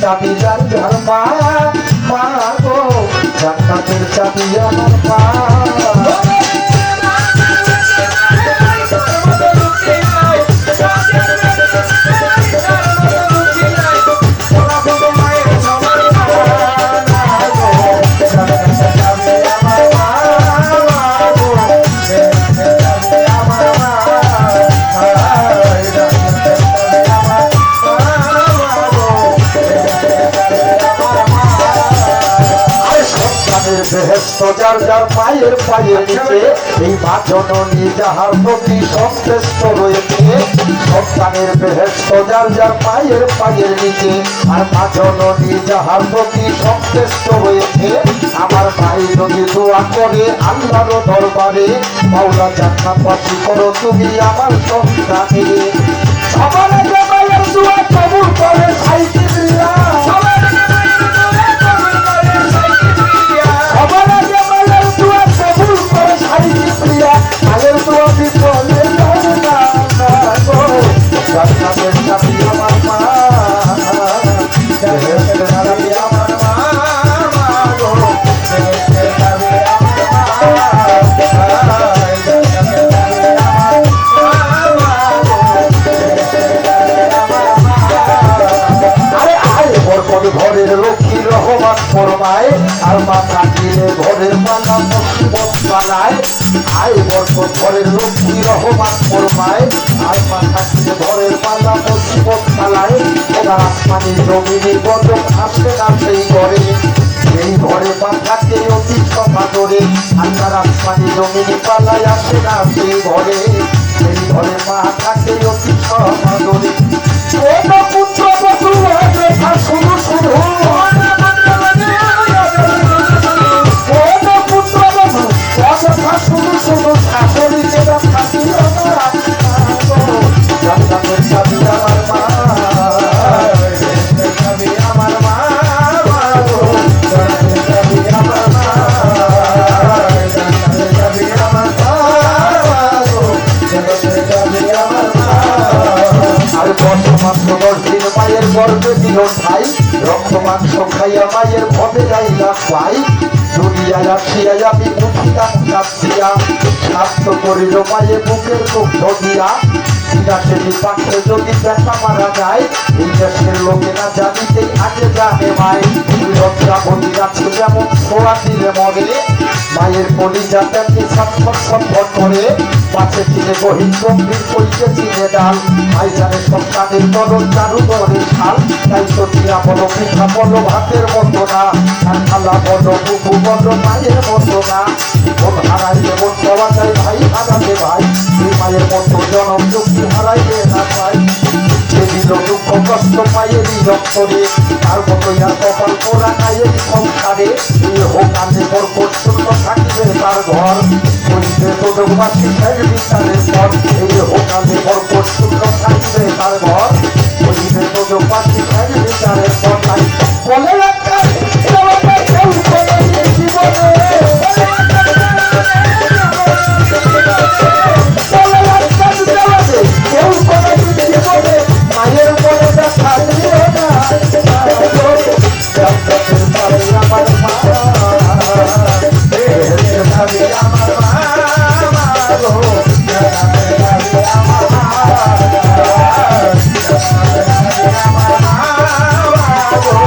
চাবি যার মা মা গো। জান্নাতের চাবি বেহেস্ত যার যার মায়ের পায়ের নিচে, এই মা জননী যাহার প্রতি সন্তুষ্ট রয়েছে, সন্তানের বেহেস্ত যার যার মায়ের পায়ের নিচে, আর মা জননী যাহার প্রতি সন্তুষ্ট রয়েছে, আমার ভাই যদি দোয়া করে আল্লাহর দরবারে, মাওলা জান্নাতবাসী করো তুমি আমার সন্তানে সবার ঘরের রহমান ফরমায়, আর মা থাকিলে ঘরের মালা মুসিবত পালায়। আয় বরকত ঘরের লক্ষ্মী রহমান ফরমায়, আর মা থাকিলে ঘরের মালা মুসিবত পালায়। ওনার আসমানি জমিনে গজব আসে না সেই ঘরে। এই ঘরে থাকে অতি সমাদরে আল্লাহর আসমানি জমিনে পালায় আসে না সেই ঘরে। এই ঘরে থাকে অতি সমাদরে দশ মাত্র দশ দিন মায়ের গর্বে দিল ঠাই। রক্ত মাংস খাইয়া মায়ের পদে যাইলা পাই। দুনিয়ায় আসিয়া আমি কাঁপিয়া স্বাস্থ্য করিল মায়ের বুকের দুঃখ দিয়া। বিরাটেরই পাশে যদি দেখা মারা যায় এই দেশের লোকেরা জানিতেই আগে জানে মায় লজ্জা বলি আছে যেমন ছোড়া দিলে মরে। মায়ের কলিজা তেমনি ছটফট ছটফট করে। পাশে চিনে গহীন গম্ভীর কইতে চিনে ডাল। মাইজানে সন্তানের তরল চারু দরে শাল তাই তো টিয়া বলো পিঠা বলো ভাতের মতো না। বলো বুকু বলো মায়ের মতো না। মন হারাইলে মন পাওয়া যায় ভাই হারালে ভাই। এই মায়ের মতো জনম যুক্তি হারাইলে না ভাই। সেদিন দুঃখ কষ্ট মায়েরই রক্তরে তার মতো আর কপাল পোড়া নায়ের সংসারে। এই হোকালে বরকত শূন্য থাকিবে তার ঘর। বলিতে তোদবাসী ফের বিচারের পর। এই হোকালে বরকত শূন্য থাকিবে তার ঘর। বলিতে তোদবাসী ফের বিচারের পর। Oh,